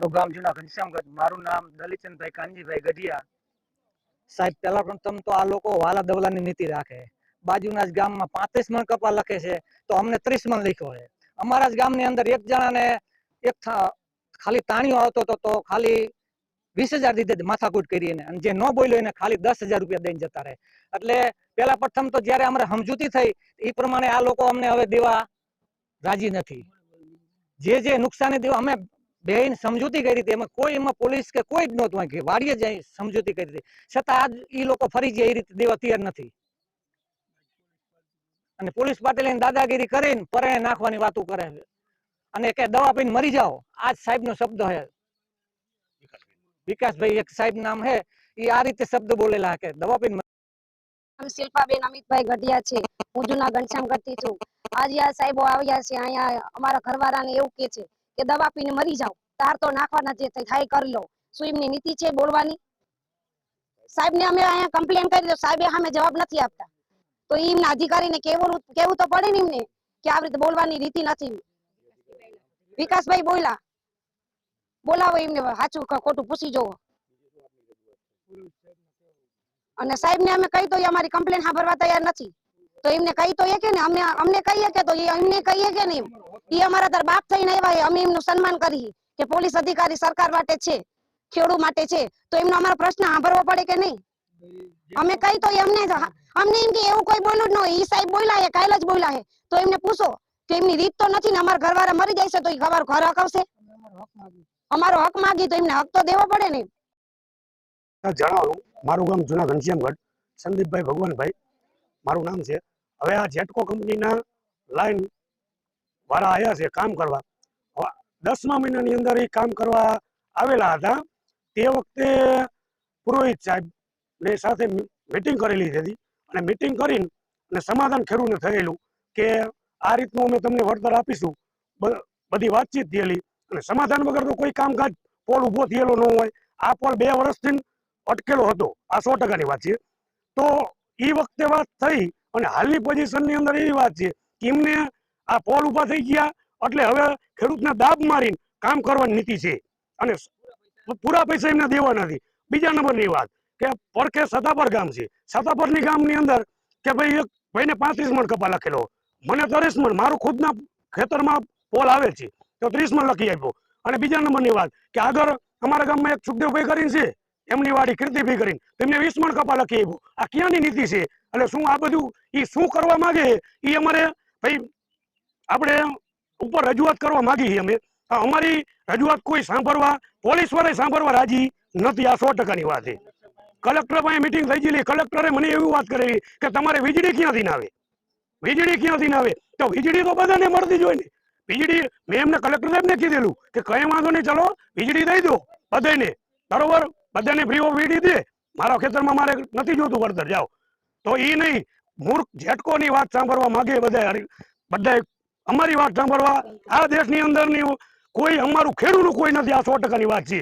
મારું ગામ ઘનશ્યામગઢ મારું નામ દલિતચંદભાઈ કાનજીભાઈ ગઢિયા. સાહેબ, પહેલા પ્રથમ તો આ લોકો વાલા દવલાની નીતિ રાખે. બાજુના જ ગામમાં પાંત્રીસ મણ કપા લખે છે, તો અમને ત્રીસ મણ લખ્યો છે. અમારા જ ગામની અંદર એક જણાને એક ખાલી તાણીઓ આવતો હતો તો ખાલી વીસ હજાર દીધે માથાકૂટ કરીને અને જે ન બોલ્યો એને ખાલી દસ હજાર રૂપિયા દઈને જતા રહે. એટલે પેલા પ્રથમ તો જયારે અમારે સમજૂતી થઈ એ પ્રમાણે આ લોકો અમને હવે દેવા રાજી નથી. જે જે નુકસાની દેવા અમે બેન સમજૂતી કરી હતી. એમાં કોઈ એમાં પોલીસ કે કોઈ જ નહોતું કે વાડીએ જ સમજૂતી કરી હતી. છતાં આજ એ લોકો ફરી જાય એ રીતે દેવા તૈયાર નથી. અને પોલીસ પાર્ટી લઈને દાદાગીરી કરીને પરે નાખવાની વાતો કરે છે. અને કે દવા પીને મરી જાઓ. આજ સાહેબ નો શબ્દ હે. વિકાસભાઈ એક સાહેબ નામ હે. એ આ રીતે શબ્દ બોલેલા કે દવા પીને શિલ્પાબેન અમિતભાઈ ગઢિયા છે. હું જૂના આ આવ્યા છે. અહીંયા અમારા ઘરવાળાને એવું કે છે કે દવા પીને મરી જાઓ. તાર તો નાખવાના જે થાય કરી લો. શું નીતિ છે બોલવાની? સાહેબને અમે અહીંયા કમ્પ્લેન કરી દો સાહેબે સામે જવાબ નથી આપતા. તો એમના અધિકારીને કેવું કેવું તો પડે ને એમને કે આવી રીતે બોલવાની રીતિ નથી. વિકાસભાઈ બોલા બોલાવો એમને સાચું ખોટું પૂછી જોવો. અને સાહેબ ને અમે કહી તો અમારી કમ્પ્લેન સાંભળવા તૈયાર નથી. તો એમને કહી તો એ કે ને, અમને અમને કહીએ કે તો એમને કહીએ કે નહીં એ અમારા તાર બાપ થઈને આવ્યા અમે એમનું સન્માન કરી કે પોલીસ અધિકારી સરકાર માટે છે ખેડૂત માટે છે તો એમનો અમારો પ્રશ્ન સાંભળવો પડે કે નહીં? અમે કઈ તો એમને અમને એમ કે એવું કોઈ બોલ્યું જ ન હોય. ઈ સાહેબ બોલ્યા હે કાલ જ બોલ્યા હે. તો એમને પૂછો કે એમની રીત તો નથી ને અમારા ઘરવાળા મરી જાય છે તો ઈ ખબર ઘર હક આવશે અમારો હક માગી તો એમને હક તો દેવો પડે ને. જણાવું. મારું ગામ જૂના ઘનશ્યામગઢ સંદીપભાઈ ભગવાનભાઈ. મારું નામ છે. હવે આ જેટકો કંપનીના લાઈન વાળા આવ્યા છે કામ કરવા. દસમા મહિનાની અંદર એ કામ કરવા આવેલા હતા. તે વખતે પુરોહિત સાહેબ ને સાથે મિટિંગ કરેલી હતી. અને મિટિંગ કરીને અને સમાધાન ખેડૂને થયેલું કે આ રીતનું અમે તમને વળતર આપીશું. બધી વાતચીત થયેલી. અને સમાધાન વગર તો કોઈ કામકાજ, પોલ ઊભો થયેલો ન હોય. આ પોલ બે વર્ષથી અટકેલો હતો. આ સો ટકાની વાત છે. તો એ વખતે વાત થઈ અને હાલની પોઝિશનની અંદર એવી વાત છે કે એમને આ પોલ ઊભા થઈ ગયા. એટલે હવે ખેડૂતને દાબ મારીને કામ કરવાની નીતિ છે. અને પૂરા પૈસા એમને દેવા નથી બીજા નંબરની વાત કે પડખે સતાપર ગામ છે. સતાપરની ગામની અંદર કે ભાઈ એક ભાઈને પાંત્રીસ મણ કપા લખેલો. મને ત્રીસ મણ, મારું ખુદના ખેતરમાં પોલ આવે છે. તો ત્રીસ મણ લખી આપ્યો. અને બીજા નંબરની વાત કે આગળ અમારા ગામમાં એક સુખદેવભાઈ કરીને છે. એમની વાડી કીર્તિભાઈ કરીને. તેમને વીસ મણ કપા લખી આપ્યું. આ ક્યાંની નીતિ છે? એટલે શું આ બધું એ શું કરવા માંગે એ અમારે ભાઈ આપણે ઉપર રજૂઆત કરવા માંગી છીએ અમે. અમારી રજૂઆત કોઈ સાંભળવા પોલીસવાળા સાંભળવા રાજી નથી. આ સો ટકાની વાત છે. કલેક્ટર પાસે મિટિંગ થઈ ગયેલી. કલેક્ટરે મને એવી વાત કરેલી કે તમારે વીજળી ક્યાંથી ના આવે? વીજળી ક્યાંથી ના આવે? તો વીજળી તો બધાને મળતી જ હોય ને. વીજળી મેં એમને કલેક્ટર સાહેબને કીધેલું કે કઈ વાંધો નહીં, ચલો વીજળી દઈ દો બધાને બરોબર? બધાને ફ્રી ઓફ વીજળી દે. મારા ખેતરમાં મારે નથી જોતું વળતર, જાઓ. તો એ નહીં. મૂર્ખ જેટકોની વાત સાંભળવા માંગે બધા બધા અમારી વાત સાંભળવા આ દેશની અંદરની કોઈ અમારું ખેડૂતનું કોઈ નથી. આ સો ટકાની વાત છે.